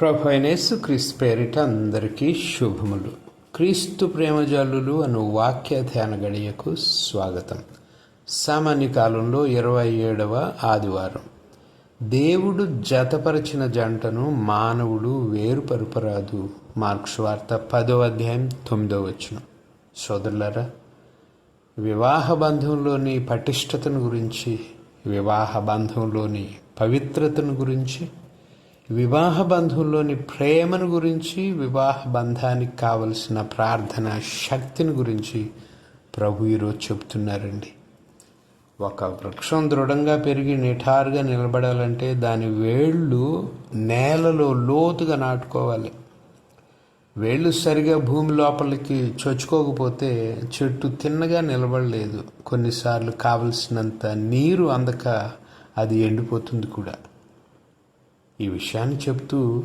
ప్రభు అయినేసు క్రీస్తు పేరిట అందరికీ శుభములు. క్రీస్తు ప్రేమజల్లులు అను వాక్య ధ్యాన గడియకు స్వాగతం. సామాన్య కాలంలో ఇరవై ఏడవ ఆదివారం. దేవుడు జతపరిచిన జంటను మానవుడు వేరుపరుపరాదు. మార్క్స్ వార్త పదో అధ్యాయం తొమ్మిదో వచనం. సోదరులారా వివాహ బంధంలోని పటిష్టతను గురించి వివాహ బంధంలోని పవిత్రతను గురించి వివాహ బంధంలోని ప్రేమను గురించి వివాహ బంధానికి కావలసిన ప్రార్థన శక్తిని గురించి ప్రభు ఈరోజు చెప్తున్నారండి ఒక వృక్షం దృఢంగా పెరిగి నిఠారుగా నిలబడాలంటే దాని వేళ్ళు నేలలో లోతుగా నాటుకోవాలి. వేళ్ళు సరిగా భూమి లోపలికి చొచ్చుకోకపోతే చెట్టు తిన్నగా నిలబడలేదు. కొన్నిసార్లు కావలసినంత నీరు అందక అది ఎండిపోతుంది కూడా. ఈ విషయాన్ని చెప్తూ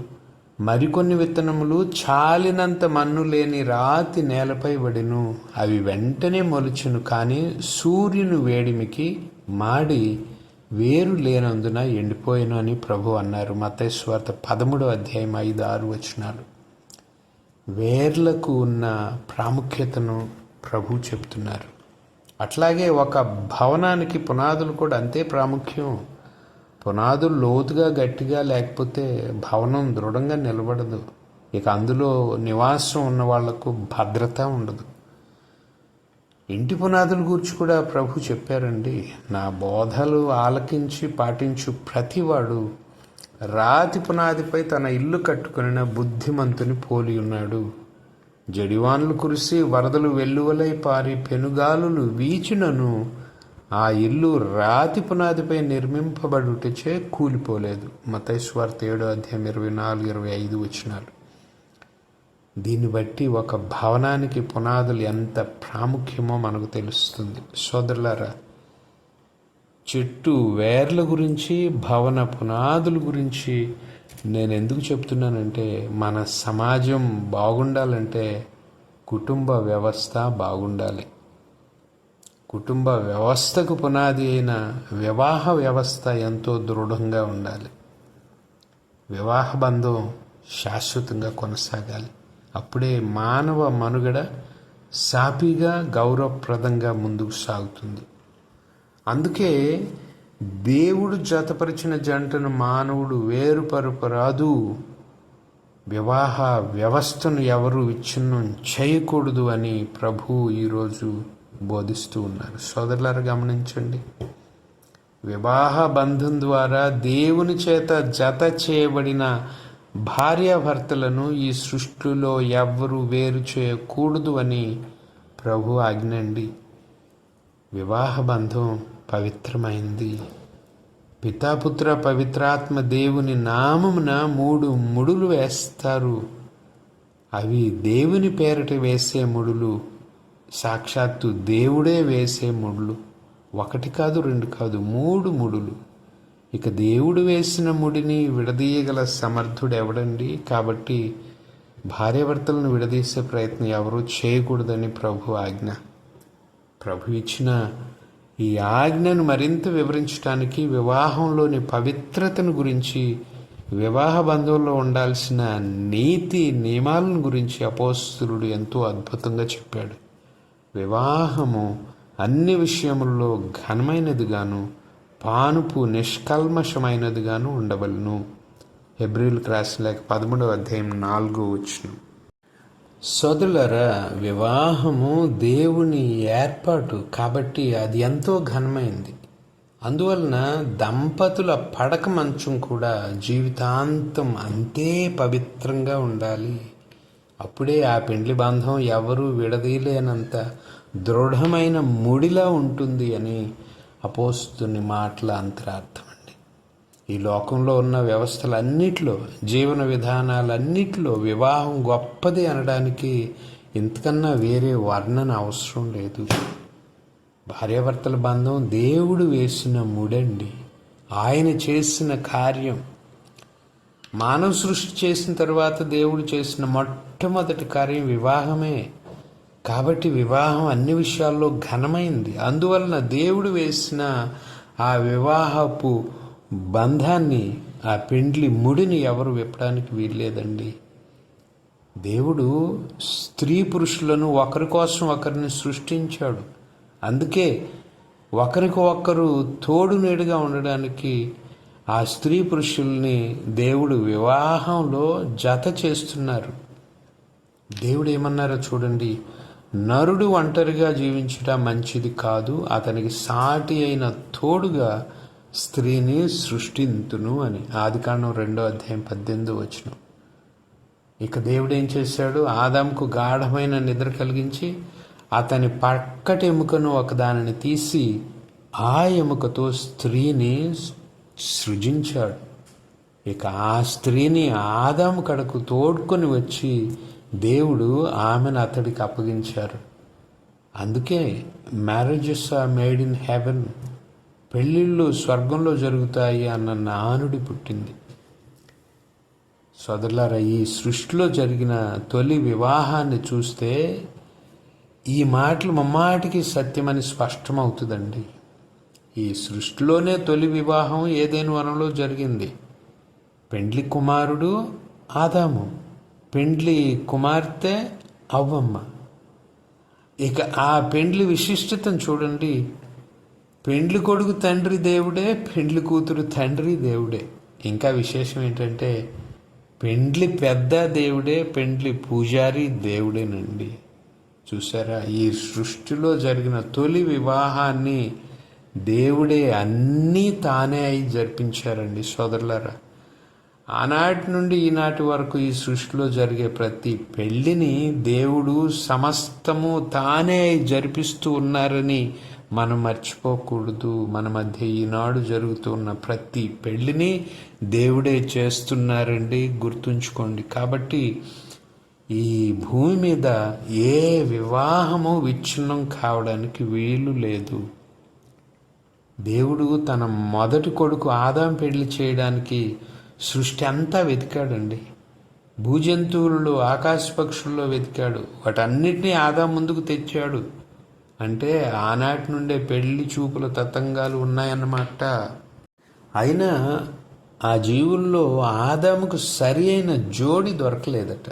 మరికొన్ని విత్తనములు చాలినంత మన్ను లేని రాతి నేలపై పడిను. అవి వెంటనే మొలుచును కానీ సూర్యుని వేడిమికి మాడి వేరు లేనందున ఎండిపోయిను అని ప్రభు అన్నారు. మతేశ్వార్త పదమూడో అధ్యాయం ఐదు ఆరు వచనాలు. వేర్లకు ఉన్న ప్రాముఖ్యతను ప్రభు చెప్తున్నారు. అట్లాగే ఒక భవనానికి పునాదులు కూడా అంతే ప్రాముఖ్యం. పునాదులు లోతుగా గట్టిగా లేకపోతే భవనం దృఢంగా నిలబడదు. ఇక అందులో నివాసం ఉన్న వాళ్ళకు భద్రత ఉండదు. ఇంటి పునాదుల గురించి కూడా ప్రభు చెప్పారండి. నా బోధలు ఆలకించి పాటించు ప్రతివాడు రాతి పునాదిపై తన ఇల్లు కట్టుకుని బుద్ధిమంతుని పోలి ఉన్నాడు. జడివాన్లు కురిసి వరదలు వెల్లువలై పారి పెనుగాలులు వీచినను ఆ ఇల్లు రాతి పునాదిపై నిర్మింపబడుటచే కూలిపోలేదు. మతైస్వార్త ఏడో అధ్యాయం ఇరవై నాలుగు ఇరవై ఐదు వచ్చినాలు దీన్ని బట్టి ఒక భవనానికి పునాదులు ఎంత ప్రాముఖ్యమో మనకు తెలుస్తుంది. సోదరులారా చెట్టు వేర్ల గురించి భవన పునాదుల గురించి నేను ఎందుకు చెప్తున్నానంటే మన సమాజం బాగుండాలంటే కుటుంబ వ్యవస్థ బాగుండాలి. కుటుంబ వ్యవస్థకు పునాది అయిన వివాహ వ్యవస్థ ఎంతో దృఢంగా ఉండాలి. వివాహ బంధం శాశ్వతంగా కొనసాగాలి. అప్పుడే మానవ మనుగడ సాపిగా గౌరవప్రదంగా ముందుకు సాగుతుంది. అందుకే దేవుడు జతపరిచిన జంటను మానవుడు వేరుపరుపరాదు వివాహ వ్యవస్థను ఎవరు విచ్ఛిన్నం చేయకూడదు అని ప్రభు ఈరోజు బోధిస్తూ ఉన్నారు. సోదరులారు గమనించండి. వివాహ బంధం ద్వారా దేవుని చేత జత చేయబడిన భార్యాభర్తలను ఈ సృష్టిలో ఎవ్వరూ వేరు చేయకూడదు అని ప్రభు ఆజ్ఞండి. వివాహ బంధం పవిత్రమైంది. పితాపుత్ర పవిత్రాత్మ దేవుని నామమున మూడు ముడులు వేస్తారు. అవి దేవుని పేరట వేసే ముడులు సాక్షాత్తు దేవుడే వేసే ముడులు ఒకటి కాదు రెండు కాదు మూడు ముడులు. ఇక దేవుడు వేసిన ముడిని విడదీయగల సమర్థుడు ఎవడండి? కాబట్టి భార్యాభర్తలను విడదీసే ప్రయత్నం ఎవరూ చేయకూడదని ప్రభు ఆజ్ఞ. ప్రభు ఇచ్చిన ఈ ఆజ్ఞను మరింత వివరించడానికి వివాహంలోని పవిత్రతను గురించి వివాహ బంధంలో ఉండాల్సిన నీతి నియమాలను గురించి అపోస్తులుడు ఎంతో అద్భుతంగా చెప్పాడు. వివాహము అన్ని విషయముల్లో ఘనమైనదిగాను పానుపు నిష్కల్మషమైనదిగాను ఉండవలను. హెబ్రిల్కి రాసిన లేక పదమూడవ అధ్యాయం నాలుగో వచ్చిన సోదరులరా వివాహము దేవుని ఏర్పాటు కాబట్టి అది ఎంతో ఘనమైంది. అందువలన దంపతుల పడక మంచం కూడా జీవితాంతం అంతే పవిత్రంగా ఉండాలి. అప్పుడే ఆ పెండ్లి బంధం ఎవరూ విడదీయలేనంత దృఢమైన ముడిలా ఉంటుంది అని అపోస్తుని మాటల అంతరార్థం అండి. ఈ లోకంలో ఉన్న వ్యవస్థలన్నిటిలో జీవన విధానాలన్నిటిలో వివాహం గొప్పది అనడానికి ఇంతకన్నా వేరే వర్ణన అవసరం లేదు. భార్యాభర్తల బంధం దేవుడు వేసిన ముడండి. ఆయన చేసిన కార్యం మానవ సృష్టి చేసిన తర్వాత దేవుడు చేసిన మొట్టమొదటి కార్యం వివాహమే. కాబట్టి వివాహం అన్ని విషయాల్లో ఘనమైంది. అందువలన దేవుడు వేసిన ఆ వివాహపు బంధాన్ని ఆ పెండ్లి ముడిని ఎవరు విప్పడానికి వీల్లేదండి. దేవుడు స్త్రీ పురుషులను ఒకరి కోసం ఒకరిని సృష్టించాడు. అందుకే ఒకరికి ఒకరు తోడు నీడుగా ఉండడానికి ఆ స్త్రీ పురుషుల్ని దేవుడు వివాహంలో జత చేస్తున్నారు. దేవుడు ఏమన్నారో చూడండి. నరుడు ఒంటరిగా జీవించుట మంచిది కాదు అతనికి సాటి అయిన తోడుగా స్త్రీని సృష్టింతును అని. ఆదికాండం రెండో అధ్యాయం పద్దెనిమిది వచ్చిన ఇక దేవుడు ఏం చేశాడు? ఆదాంకు గాఢమైన నిద్ర కలిగించి అతని పక్కటి ఎముకను ఒకదానిని తీసి ఆ ఎముకతో స్త్రీని సృజించాడు. ఇక ఆ స్త్రీని ఆదాము కడకు తోడుకొని వచ్చి దేవుడు ఆమెను అతడికి అప్పగించారు. అందుకే marriages are made in heaven పెళ్ళిళ్ళు స్వర్గంలో జరుగుతాయి అన్న నానుడి పుట్టింది. సోదరులారా ఈ సృష్టిలో జరిగిన తొలి వివాహాన్ని చూస్తే ఈ మాటలు మమ్మాటికి సత్యమని స్పష్టమవుతుందండి. ఈ సృష్టిలోనే తొలి వివాహం ఏదైనా వనంలో జరిగింది. పెండ్లి కుమారుడు ఆదాము. పెండ్లి కుమార్తె అవ్వమ్మ. ఇక ఆ పెండ్లి విశిష్టతను చూడండి. పెండ్లి కొడుకు తండ్రి దేవుడే పెండ్లి కూతురు తండ్రి దేవుడే. ఇంకా విశేషం ఏంటంటే పెండ్లి పెద్ద దేవుడే పెండ్లి పూజారి దేవుడేనండి. చూసారా? ఈ సృష్టిలో జరిగిన తొలి వివాహాన్ని దేవుడే అన్నీ తానే అయి జరిపించారండి సోదరులారా. ఆనాటి నుండి ఈనాటి వరకు ఈ సృష్టిలో జరిగే ప్రతి పెళ్ళిని దేవుడు సమస్తము తానే జరిపిస్తూ ఉన్నారని మనం మర్చిపోకూడదు. మన మధ్య ఈనాడు జరుగుతున్న ప్రతి పెళ్ళిని దేవుడే చేస్తున్నారండి. గుర్తుంచుకోండి. కాబట్టి ఈ భూమి మీద ఏ వివాహము విచ్ఛిన్నం కావడానికి వీలు లేదు. దేవుడు తన మొదటి కొడుకు ఆదాం పెళ్ళి చేయడానికి సృష్టి అంతా వెతికాడండి. భూజంతువులలో ఆకాశ పక్షుల్లో వెతికాడు. వాటన్నిటినీ ఆదా ముందుకు తెచ్చాడు. అంటే ఆనాటి నుండే పెళ్ళి చూపుల తతంగాలు ఉన్నాయన్నమాట. అయినా ఆ జీవుల్లో ఆదాముకు సరి అయిన జోడి దొరకలేదట.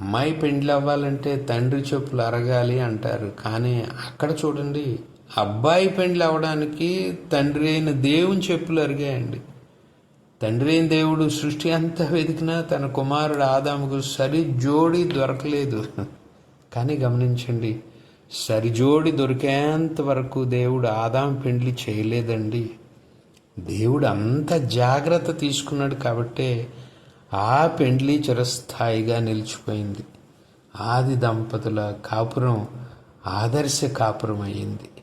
అమ్మాయి పెండ్లి అవ్వాలంటే తండ్రి చెప్పులు అరగాలి అంటారు. కానీ అక్కడ చూడండి అబ్బాయి పెండ్లి అవ్వడానికి తండ్రి అయిన దేవుని చెప్పులు అరిగాయండి. తండ్రి అయిన దేవుడు సృష్టి అంతా వెతికినా తన కుమారుడు ఆదాముకు సరి జోడి దొరకలేదు. కానీ గమనించండి సరిజోడి దొరికేంత వరకు దేవుడు ఆదాం పెండ్లి చేయలేదండి. దేవుడు అంత జాగ్రత్త తీసుకున్నాడు కాబట్టే ఆ పెండ్లి చిరస్థాయిగా నిలిచిపోయింది. ఆది దంపతుల కాపురం ఆదర్శ కాపురం అయ్యింది.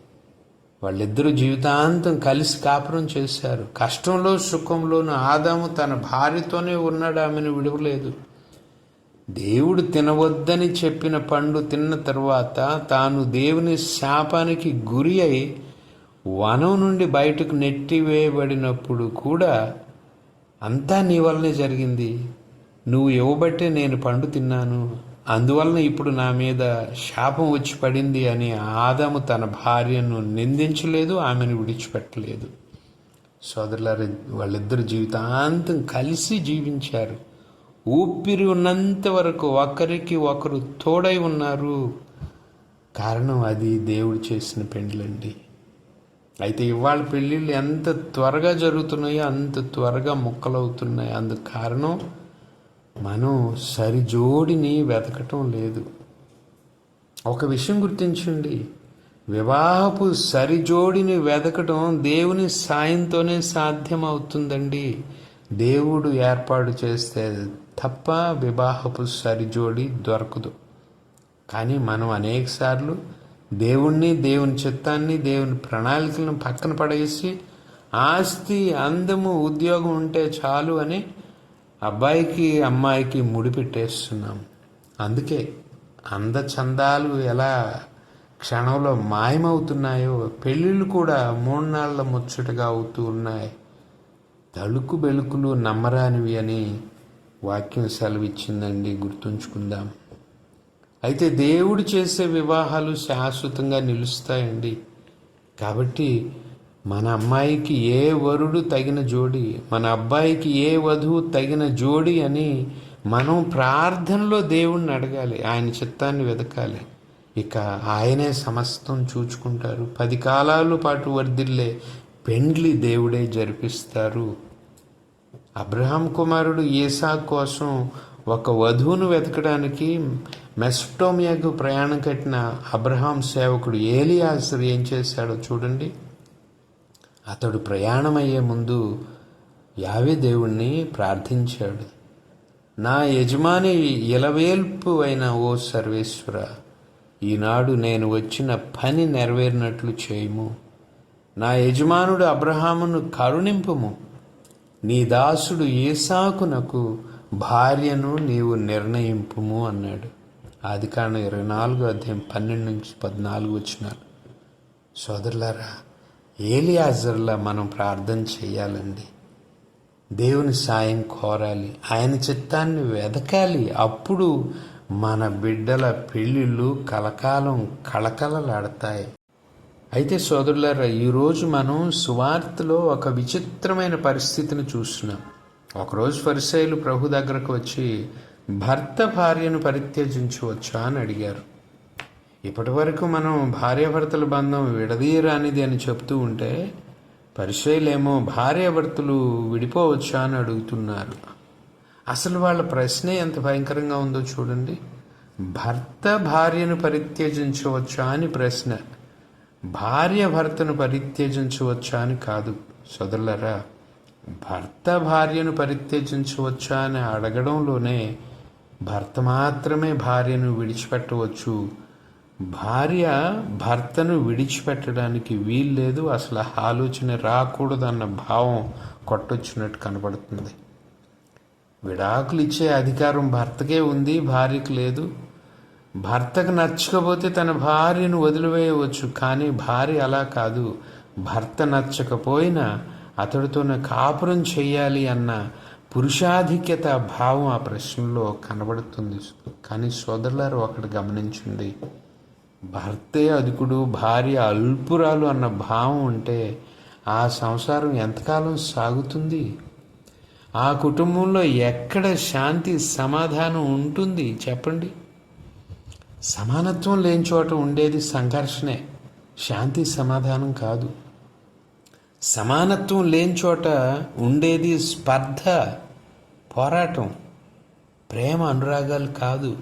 వాళ్ళిద్దరూ జీవితాంతం కలిసి కాపురం చేశారు. కష్టంలో సుఖంలోనూ ఆదాము తన భార్యతోనే ఉన్నాడు ఆమెను విడవలేదు. దేవుడు తినవద్దని చెప్పిన పండు తిన్న తర్వాత తాను దేవుని శాపానికి గురి అయి వనం నుండి బయటకు నెట్టివేయబడినప్పుడు కూడా అంతా నీ వల్లనే జరిగింది. నువ్వు ఇవ్వబట్టే నేను పండు తిన్నాను. అందువలన ఇప్పుడు నా మీద శాపం వచ్చి పడింది అని ఆదాము తన భార్యను నిందించలేదు ఆమెను విడిచిపెట్టలేదు. సోదరులారు వాళ్ళిద్దరు జీవితాంతం కలిసి జీవించారు. ఊపిరి ఉన్నంత వరకు ఒకరికి ఒకరు తోడై ఉన్నారు. కారణం అది దేవుడు చేసిన పెండ్లండి. అయితే ఇవాళ పెళ్ళిళ్ళు ఎంత త్వరగా జరుగుతున్నాయో అంత త్వరగా ముక్కలవుతున్నాయి. అందుకు కారణం మనం సరిజోడిని వెతకటం లేదు. ఒక విషయం గుర్తించండి. వివాహపు సరిజోడిని వెతకటం దేవుని సాయంతోనే సాధ్యమవుతుందండి. దేవుడు ఏర్పాటు చేస్తే తప్ప వివాహపు సరిజోడి దొరకదు. కానీ మనం అనేకసార్లు దేవుణ్ణి దేవుని చిత్తాన్ని దేవుని ప్రణాళికలను పక్కన పడేసి ఆస్తి అందము ఉద్యోగం ఉంటే చాలు అని అబ్బాయికి అమ్మాయికి ముడిపెట్టేస్తున్నాం అందుకే అందచందాలు ఎలా క్షణంలో మాయమవుతున్నాయో పెళ్ళిళ్ళు కూడా మూడు నాళ్ళ ముచ్చటగా అవుతూ ఉన్నాయి. తలుకు బెలుకులు నమ్మరానివి అని వాక్యం సెలవిచ్చిందండి గుర్తుంచుకుందాం. అయితే దేవుడు చేసే వివాహాలు శాశ్వతంగా నిలుస్తాయండి. కాబట్టి మన అమ్మాయికి ఏ వరుడు తగిన జోడి మన అబ్బాయికి ఏ వధువు తగిన జోడి అని మనం ప్రార్థనలో దేవుణ్ణి అడగాలి ఆయన చిత్తాన్ని వెతకాలి. ఇక ఆయనే సమస్తం చూచుకుంటారు. పది కాలాల పాటు వర్ధిల్లే పెండ్లి దేవుడే జరిపిస్తారు. అబ్రహాం కుమారుడు ఏసా కోసం ఒక వధువును వెతకడానికి మెస్టోమియాకు ప్రయాణం కట్టిన అబ్రహాం సేవకుడు ఏలియాసర్ ఏం చేశాడో చూడండి. అతడు ప్రయాణమయ్యే ముందు యావే దేవుణ్ణి ప్రార్థించాడు. నా యజమాని ఇలవేల్పు అయిన ఓ సర్వేశ్వర ఈనాడు నేను వచ్చిన పని నెరవేరినట్లు చేయము. నా యజమానుడు అబ్రహామును కరుణింపుము. నీ దాసుడు ఏసాకునకు భార్యను నీవు నిర్ణయింపుము అన్నాడు. ఆది కాండం ఇరవై నాలుగు అధ్యాయం పన్నెండు నుంచి పద్నాలుగు వచ్చినారు సోదరులారా ఏలియాజర్లా మనం ప్రార్థన చేయాలండి. దేవుని సాయం కోరాలి. ఆయన చిత్తాన్ని వెదకాలి. అప్పుడు మన బిడ్డల పెళ్ళిళ్ళు కలకాలం కళకళలాడతాయి. అయితే సోదరులారా ఈరోజు మనం సువార్తలో ఒక విచిత్రమైన పరిస్థితిని చూస్తున్నాం. ఒకరోజు పరిసైలు ప్రభు దగ్గరకు వచ్చి భర్త భార్యను పరిత్యజించవచ్చా? అని అడిగారు. ఇప్పటి వరకు మనం భార్యాభర్తల బంధం విడదీయరానిది అని చెప్తూ ఉంటే పరిచయలేమో భార్యాభర్తలు విడిపోవచ్చా అని అడుగుతున్నారు. అసలు వాళ్ళ ప్రశ్నే ఎంత భయంకరంగా ఉందో చూడండి. భర్త భార్యను పరిత్యజించవచ్చా అని ప్రశ్న. భార్య భర్తను పరిత్యజించవచ్చా అని కాదు. సోదరులరా భర్త భార్యను పరిత్యజించవచ్చా అని అడగడంలోనే భర్త మాత్రమే భార్యను విడిచిపెట్టవచ్చు భార్య భర్తను విడిచిపెట్టడానికి వీల్లేదు అసలు ఆలోచన రాకూడదన్న భావం కొట్టొచ్చినట్టు కనబడుతుంది. విడాకులు ఇచ్చే అధికారం భర్తకే ఉంది భార్యకు లేదు. భర్తకు నచ్చకపోతే తన భార్యను వదిలివేయవచ్చు కానీ భార్య అలా కాదు. భర్త నచ్చకపోయినా అతడితోనే కాపురం చేయాలి అన్న పురుషాధిక్యత భావం ఆ ప్రశ్నలో కనబడుతుంది. కానీ సోదరులారు ఒకటి గమనించండి. భర్తే అధికుడు భార్య అల్పురాలు అన్న భావం ఉంటే ఆ సంసారం ఎంతకాలం సాగుతుంది? ఆ కుటుంబంలో ఎక్కడ శాంతి సమాధానం ఉంటుంది? చెప్పండి. సమానత్వం లేని చోట ఉండేది సంఘర్షణే. శాంతి సమాధానం కాదు. సమానత్వం లేని చోట ఉండేది స్పర్ధ పోరాటం. ప్రేమ అనురాగాలు కాదు.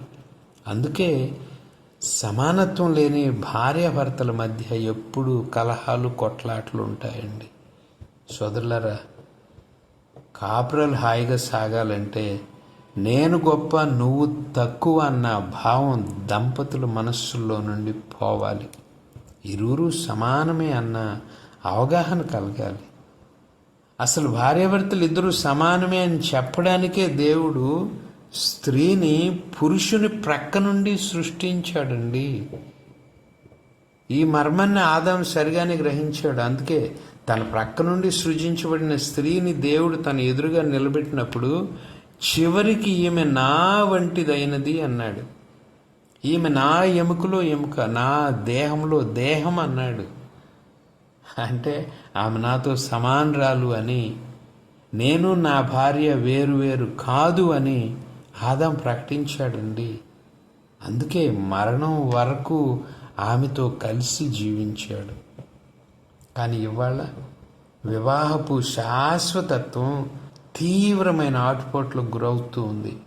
అందుకే సమానత్వం లేని భార్యాభర్తల మధ్య ఎప్పుడు కలహాలు కొట్లాట్లు ఉంటాయండి. సోదరులరా కాపురాలు హాయిగా సాగాలంటే నేను గొప్ప నువ్వు తక్కువ అన్న భావం దంపతుల మనస్సుల్లో నుండి పోవాలి. ఇరువురు సమానమే అన్న అవగాహన కలగాలి. అసలు భార్యాభర్తలు ఇద్దరు సమానమే అని చెప్పడానికే దేవుడు స్త్రీని పురుషుని ప్రక్క నుండి సృష్టించాడండి. ఈ మర్మాన్ని ఆదాం సరిగానే గ్రహించాడు. అందుకే తన ప్రక్క నుండి సృజించబడిన స్త్రీని దేవుడు తన ఎదురుగా నిలబెట్టినప్పుడు చివరికి ఈమె నా వంటిదైనది అన్నాడు. ఈమె నా ఎముకలో ఎముక నా దేహంలో దేహం అన్నాడు. అంటే ఆమె నాతో సమానరాలు అని నేను నా భార్య వేరు వేరు కాదు అని ఆదాం ప్రకటించాడండి. అందుకే మరణం వరకు ఆమెతో కలిసి జీవించాడు. కానీ ఇవాళ వివాహపు శాశ్వతత్వం తీవ్రమైన ఆటుపోట్లకు గురవుతూ ఉంది.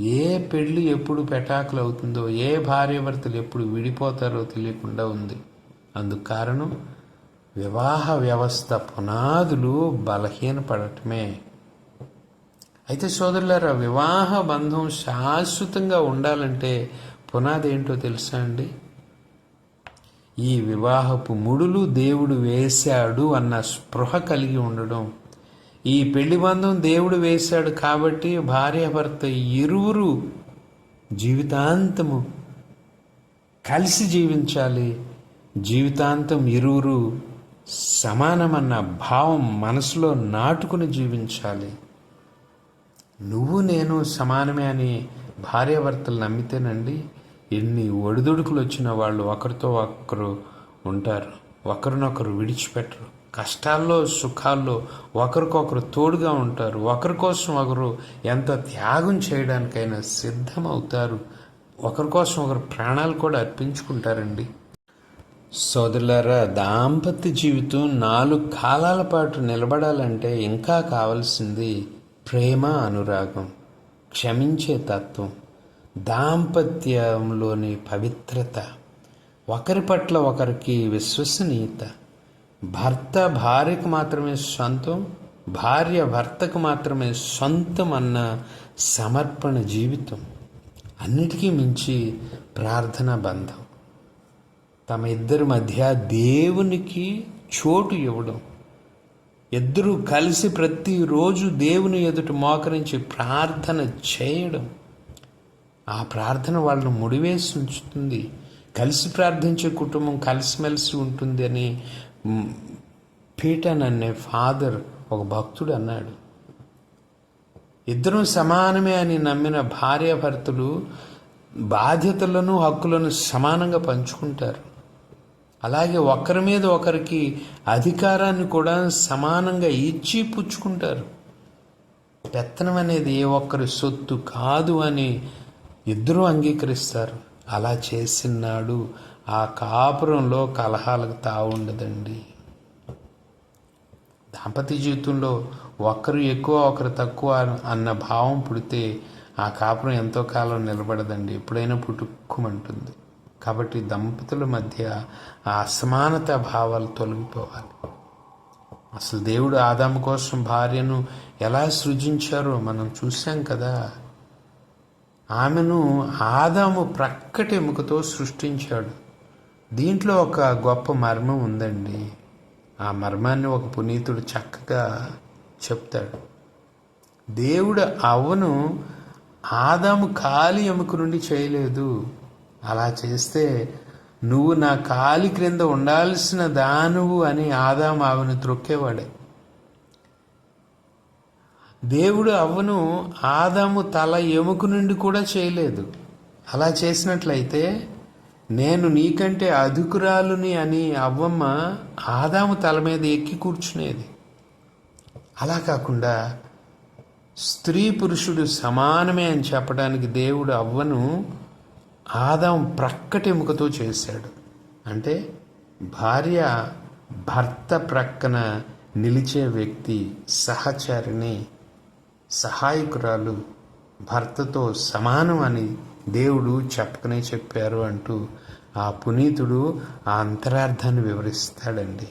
ఏ పెళ్ళి ఎప్పుడు పెటాకులు అవుతుందో ఏ భార్యభర్తలు ఎప్పుడు విడిపోతారో తెలియకుండా ఉంది. అందుకు కారణం వివాహ వ్యవస్థ పునాదులు బలహీనపడటమే. అయితే సోదరులారా వివాహ బంధం శాశ్వతంగా ఉండాలంటే పునాది ఏంటో తెలుసా అండి? ఈ వివాహపు ముడులు దేవుడు వేశాడు అన్న స్పృహ కలిగి ఉండడం. ఈ పెళ్ళి బంధం దేవుడు వేశాడు కాబట్టి భార్యాభర్త ఇరువురు జీవితాంతము కలిసి జీవించాలి. జీవితాంతం ఇరువురు సమానమన్న భావం మనసులో నాటుకుని జీవించాలి. నువ్వు నేను సమానమే అని భార్యాభర్తలు నమ్మితేనండి ఎన్ని ఒడిదుడుకులు వచ్చిన వాళ్ళు ఒకరితో ఒకరు ఉంటారు ఒకరినొకరు విడిచిపెట్టరు. కష్టాల్లో సుఖాల్లో ఒకరికొకరు తోడుగా ఉంటారు. ఒకరి కోసం ఒకరు ఎంత త్యాగం చేయడానికైనా సిద్ధమవుతారు. ఒకరి కోసం ఒకరు ప్రాణాలు కూడా అర్పించుకుంటారండి. సోదరులారా దాంపత్య జీవితం నాలుగు కాలాల పాటు నిలబడాలంటే ఇంకా కావాల్సింది ప్రేమ అనురాగం క్షమించే తత్వం దాంపత్యంలోని పవిత్రత ఒకరి పట్ల ఒకరికి విశ్వసనీయత భర్త భార్యకు మాత్రమే సొంతం భార్య భర్తకు మాత్రమే సొంతం అన్న సమర్పణ జీవితం. అన్నిటికీ మించి ప్రార్థన బంధం. తమ ఇద్దరి మధ్య దేవునికి చోటు ఇవ్వడం. ఇద్దరూ కలిసి ప్రతిరోజు దేవుని ఎదుట మోకరించి ప్రార్థన చేయడం. ఆ ప్రార్థన వాళ్ళను ముడివేసి ఉంచుతుంది. కలిసి ప్రార్థించే కుటుంబం కలిసిమెలిసి ఉంటుంది అని మ్, పీటన్ అనే ఫాదర్ ఒక భక్తుడు అన్నాడు. ఇద్దరం సమానమే అని నమ్మిన భార్యాభర్తలు బాధ్యతలను హక్కులను సమానంగా పంచుకుంటారు. అలాగే ఒకరి మీద ఒకరికి అధికారాన్ని కూడా సమానంగా ఇచ్చి పుచ్చుకుంటారు. పెత్తనం అనేది ఏ ఒక్కరి సొత్తు కాదు అని ఇద్దరూ అంగీకరిస్తారు. అలా చేసినాడు ఆ కాపురంలో కలహాలకు తావుండదండి దాంపత్య జీవితంలో ఒకరు ఎక్కువ ఒకరు తక్కువ అన్న భావం పుడితే ఆ కాపురం ఎంతో కాలం నిలబడదండి. ఎప్పుడైనా పుట్టుకుమంటుంది. కాబట్టి దంపతుల మధ్య ఆ అసమానత భావాలు తొలగిపోవాలి. అసలు దేవుడు ఆదాము కోసం భార్యను ఎలా సృజించారో మనం చూసాం కదా. ఆమెను ఆదాము ప్రక్కటి ఎముకతో సృష్టించాడు. దీంట్లో ఒక గొప్ప మర్మం ఉందండి. ఆ మర్మాన్ని ఒక పునీతుడు చక్కగా చెప్తాడు. దేవుడు అవ్వను ఆదాము కాలి ఎముక నుండి చేయలేదు. అలా చేస్తే నువ్వు నా కాలి క్రింద ఉండాల్సిన దానువు అని ఆదాం ఆమెను త్రొక్కేవాడే. దేవుడు అవ్వను ఆదాము తల ఎముక నుండి కూడా చేయలేదు. అలా చేసినట్లయితే నేను నీకంటే అధికురాలుని అని అవ్వమ్మ ఆదాము తల మీద ఎక్కి కూర్చునేది. అలా కాకుండా స్త్రీ పురుషుడు సమానమే అని చెప్పడానికి దేవుడు అవ్వను ఆదాం ప్రక్కటెముకతో చేశాడు. అంటే భార్య భర్త ప్రక్కన నిలిచే వ్యక్తి సహచరిని సహాయకురాలు భర్తతో సమానం అని దేవుడు చెప్పకనే చెప్పారు అంటూ ఆ పునీతుడు ఆ అంతరార్థాన్ని వివరిస్తాడండి.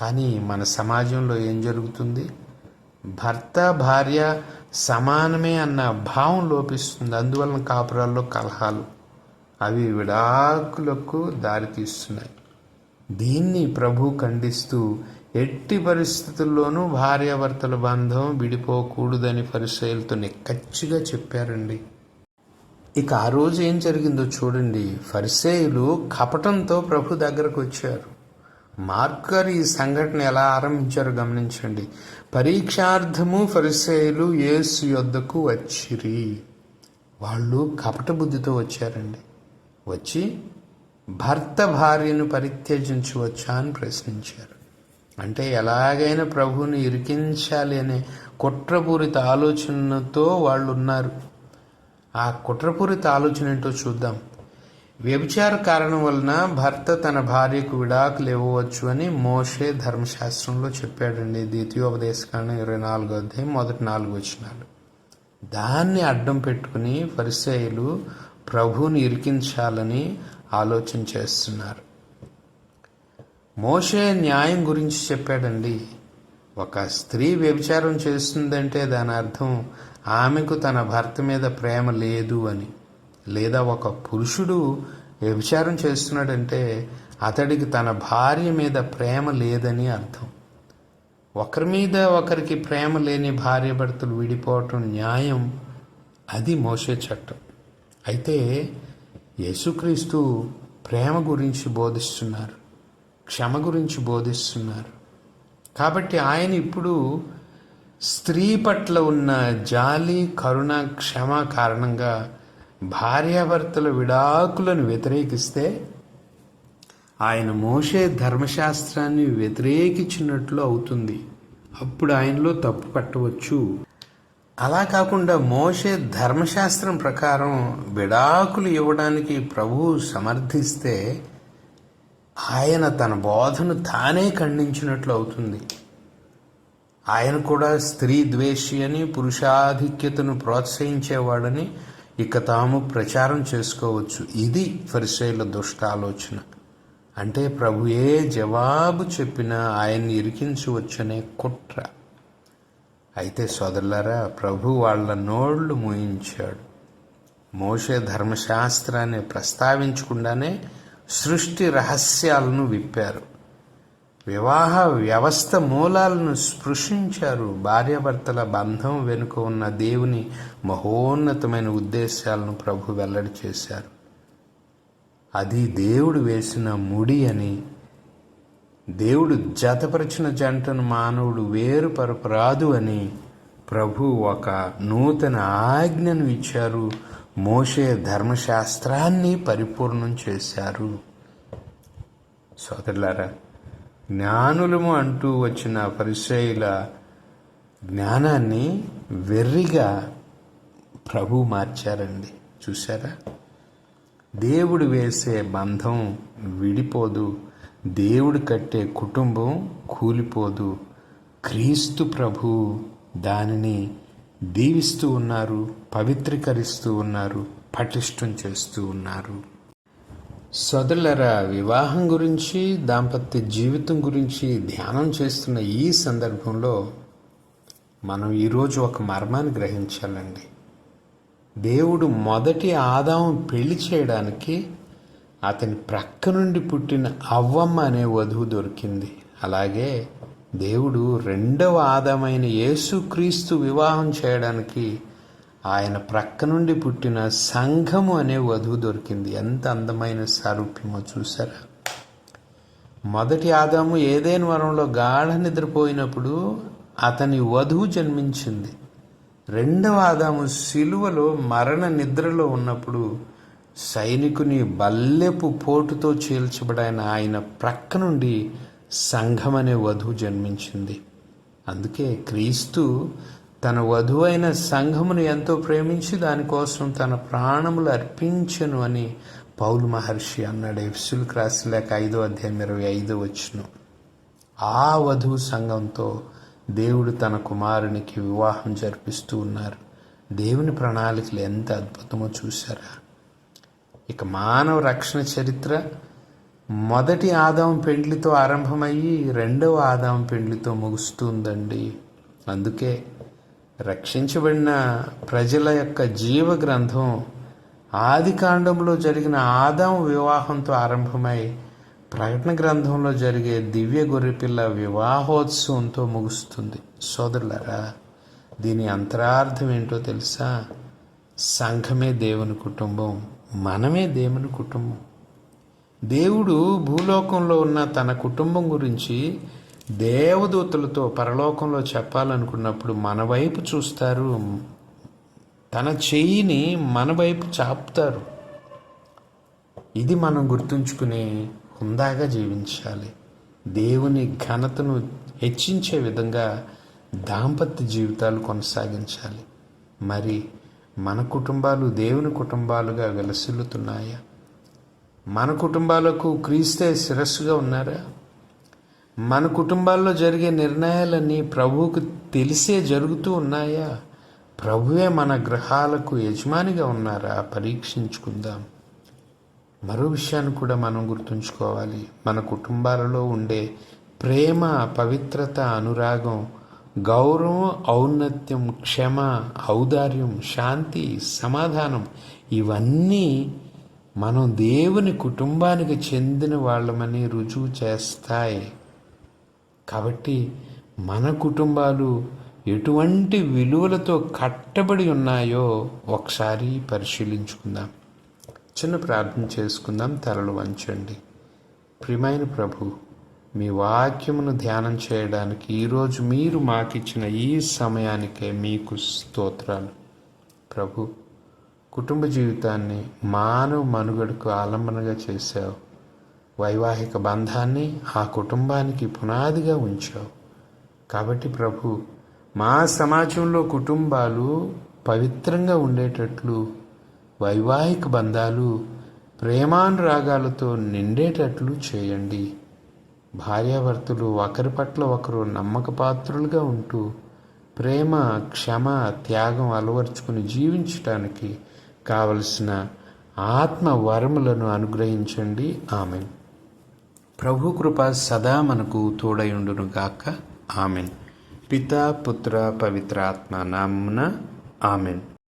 కానీ మన సమాజంలో ఏం జరుగుతుంది? భర్త భార్య సమానమే అన్న భావం లోపిస్తుంది. అందువలన కాపురాల్లో కలహాలు అవి విడాకులకు దారితీస్తున్నాయి దీన్ని ప్రభు ఖండిస్తూ ఎట్టి పరిస్థితుల్లోనూ భార్యాభర్తల బంధం విడిపోకూడదని పరిశైలతో నిక్కచ్చిగా చెప్పారండి. ఇక ఆ రోజు ఏం జరిగిందో చూడండి. ఫరిసేయులు కపటంతో ప్రభు దగ్గరకు వచ్చారు. మార్కర్ ఈ సంఘటన ఎలా ఆరంభించారో గమనించండి. పరీక్షార్థము ఫరిసేయులు యేసు యొద్దకు వచ్చిరి. వాళ్ళు కపట బుద్ధితో వచ్చారండి. వచ్చి భర్త భార్యను పరిత్యజించవచ్చా అని ప్రశ్నించారు. అంటే ఎలాగైనా ప్రభువుని ఇరికించాలి అనే కుట్రపూరిత ఆలోచనతో వాళ్ళు ఉన్నారు ఆ కుట్రపూరిత ఆలోచన ఏంటో చూద్దాం. వ్యభిచార కారణం వలన భర్త తన భార్యకు విడాకులు ఇవ్వవచ్చు అని మోషే ధర్మశాస్త్రంలో చెప్పాడండి. ద్వితీయోపదేశకాన్ని ఇరవై నాలుగో అధ్యాయం మొదటి నాలుగు వచ్చినాడు దాన్ని అడ్డం పెట్టుకుని పరిసయులు ప్రభువుని ఇరికించాలని ఆలోచన చేస్తున్నారు. మోషే న్యాయం గురించి చెప్పాడండి. ఒక స్త్రీ వ్యభిచారం చేస్తుందంటే దాని అర్థం ఆమెకు తన భర్త మీద ప్రేమ లేదు అని. లేదా ఒక పురుషుడు వ్యభిచారం చేస్తున్నాడంటే అతడికి తన భార్య మీద ప్రేమ లేదని అర్థం. ఒకరి మీద ఒకరికి ప్రేమ లేని భార్య భర్తలు విడిపోవటం న్యాయం అది మోసే చట్టం. అయితే యేసుక్రీస్తు ప్రేమ గురించి బోధిస్తున్నారు క్షమ గురించి బోధిస్తున్నారు. కాబట్టి ఆయన ఇప్పుడు స్త్రీ పట్ల ఉన్న జాలి కరుణ క్షమ కారణంగా భార్యాభర్తల విడాకులను వ్యతిరేకిస్తే ఆయన మోసే ధర్మశాస్త్రాన్ని వ్యతిరేకించినట్లు అవుతుంది. అప్పుడు ఆయనలో తప్పు పట్టవచ్చు. అలా కాకుండా మోసే ధర్మశాస్త్రం ప్రకారం విడాకులు ఇవ్వడానికి ప్రభువు సమర్థిస్తే ఆయన తన బోధను తానే ఖండించినట్లు అవుతుంది. ఆయన కూడా స్త్రీ ద్వేషి అని పురుషాధిక్యతను ప్రోత్సహించేవాడని ఇక తాము ప్రచారం చేసుకోవచ్చు. ఇది ఫరిసైల దుష్ట ఆలోచన అంటే ప్రభు ఏ జవాబు చెప్పినా ఆయన్ని ఇరికించవచ్చనే కుట్ర. అయితే సోదరులారా ప్రభు వాళ్ళ నోళ్ళు మూయించాడు. మోషే ధర్మశాస్త్రాన్ని ప్రస్తావించకుండానే సృష్టి రహస్యాలను విప్పారు. వివాహ వ్యవస్థ మూలాలను స్పృశించారు భార్యాభర్తల బంధం వెనుక ఉన్న దేవుని మహోన్నతమైన ఉద్దేశాలను ప్రభు వెల్లడి చేశారు. అది దేవుడు వేసిన ముడి అని దేవుడు జతపరిచిన జంటను మానవుడు వేరుపరపరాదు అని ప్రభు ఒక నూతన ఆజ్ఞను ఇచ్చారు. మోషే ధర్మశాస్త్రాన్ని పరిపూర్ణం చేశారు. సోదరులారా జ్ఞానులము అంటూ వచ్చిన పరిచయుల జ్ఞానాన్ని వెర్రిగా ప్రభు మార్చారండి. చూసారా దేవుడు వేసే బంధం విడిపోదు. దేవుడు కట్టే కుటుంబం కూలిపోదు. క్రీస్తు ప్రభు దానిని దీవిస్తూ ఉన్నారు పవిత్రీకరిస్తూ ఉన్నారు పటిష్టం చేస్తూ ఉన్నారు. సోదరులరా వివాహం గురించి దాంపత్య జీవితం గురించి ధ్యానం చేస్తున్న ఈ సందర్భంలో మనం ఈరోజు ఒక మర్మాన్ని గ్రహించాలండి. దేవుడు మొదటి ఆదాము పెళ్ళి చేయడానికి అతని ప్రక్క నుండి పుట్టిన అవ్వమ్మ అనే వధువు దొరికింది. అలాగే దేవుడు రెండవ ఆదామైన యేసుక్రీస్తు వివాహం చేయడానికి ఆయన ప్రక్క నుండి పుట్టిన సంఘము అనే వధువు దొరికింది. ఎంత అందమైన సారూప్యమో చూసారా మొదటి ఆదాము ఏదైనా వరంలో గాఢ నిద్రపోయినప్పుడు అతని వధువు జన్మించింది. రెండవ ఆదాము సిలువలో మరణ నిద్రలో ఉన్నప్పుడు సైనికుని బల్లెపు పోటుతో చీల్చబడిన ఆయన ప్రక్క నుండి సంఘం అనే వధువు జన్మించింది. అందుకే క్రీస్తు తన వధువైన సంఘమును ఎంతో ప్రేమించి దానికోసం తన ప్రాణములు అర్పించను అని పౌలు మహర్షి అన్నాడు. ఎఫ్సుల్ క్రాస్ లేక ఐదో అధ్యాయం ఇరవై ఐదో వచ్చును ఆ వధువు సంఘంతో దేవుడు తన కుమారునికి వివాహం జరిపిస్తూ ఉన్నారు. దేవుని ప్రణాళికలు ఎంత అద్భుతమో చూసారా ఇక మానవ రక్షణ చరిత్ర మొదటి ఆదాం పెండ్లితో ఆరంభమయ్యి రెండవ ఆదాం పెండ్లితో ముగుస్తుందండి. అందుకే రక్షించబడిన ప్రజల యొక్క జీవ గ్రంథం ఆది కాండంలో జరిగిన ఆదాం వివాహంతో ఆరంభమై ప్రకటన గ్రంథంలో జరిగే దివ్య గొర్రెపిల్ల వివాహోత్సవంతో ముగుస్తుంది. సోదరులరా దీని అంతరార్థం ఏంటో తెలుసా? సంఘమే దేవుని కుటుంబం మనమే దేవుని కుటుంబం. దేవుడు భూలోకంలో ఉన్న తన కుటుంబం గురించి దేవదూతలతో పరలోకంలో చెప్పాలనుకున్నప్పుడు మన వైపు చూస్తారు. తన చెయ్యిని మన వైపు చాపుతారు. ఇది మనం గుర్తుంచుకుని హుందాగా జీవించాలి. దేవుని ఘనతను హెచ్చించే విధంగా దాంపత్య జీవితాలు కొనసాగించాలి. మరి మన కుటుంబాలు దేవుని కుటుంబాలుగా వెలసిల్లుతున్నాయా? మన కుటుంబాలకు క్రీస్తే శిరస్సుగా ఉన్నారా? మన కుటుంబాల్లో జరిగే నిర్ణయాలన్నీ ప్రభువుకు తెలిసే జరుగుతూ ఉన్నాయా? ప్రభువే మన గ్రహాలకు యజమానిగా ఉన్నారా? పరీక్షించుకుందాం. మరో విషయాన్ని కూడా మనం గుర్తుంచుకోవాలి. మన కుటుంబాలలో ఉండే ప్రేమ పవిత్రత అనురాగం గౌరవం ఔన్నత్యం క్షమ ఔదార్యం శాంతి సమాధానం ఇవన్నీ మనం దేవుని కుటుంబానికి చెందిన వాళ్ళమని రుజువు చేస్తాయి. కాబట్టి మన కుటుంబాలు ఎటువంటి విలువలతో కట్టబడి ఉన్నాయో ఒకసారి పరిశీలించుకుందాం. చిన్న ప్రార్థన చేసుకుందాం. తలలు వంచండి. ప్రియమైన ప్రభు మీ వాక్యమును ధ్యానం చేయడానికి ఈరోజు మీరు మాకిచ్చిన ఈ సమయానికే మీకు స్తోత్రాలు. ప్రభు కుటుంబ జీవితాన్ని మానవ మనుగడకు ఆలంబనగా చేశావు. వైవాహిక బంధాన్ని ఆ కుటుంబానికి పునాదిగా ఉంచావు. కాబట్టి ప్రభు మా సమాజంలో కుటుంబాలు పవిత్రంగా ఉండేటట్లు వైవాహిక బంధాలు ప్రేమానురాగాలతో నిండేటట్లు చేయండి. భార్యాభర్తలు ఒకరి పట్ల ఒకరు నమ్మకపాత్రులుగా ఉంటూ ప్రేమ క్షమ త్యాగం అలవర్చుకుని జీవించటానికి కావలసిన ఆత్మ వరములను అనుగ్రహించండి. ఆమె ప్రభు కృప సదా మనకు తోడయుండును గాక. ఆమెన్. పితా పుత్ర పవిత్ర ఆత్మ నామున ఆమెన్.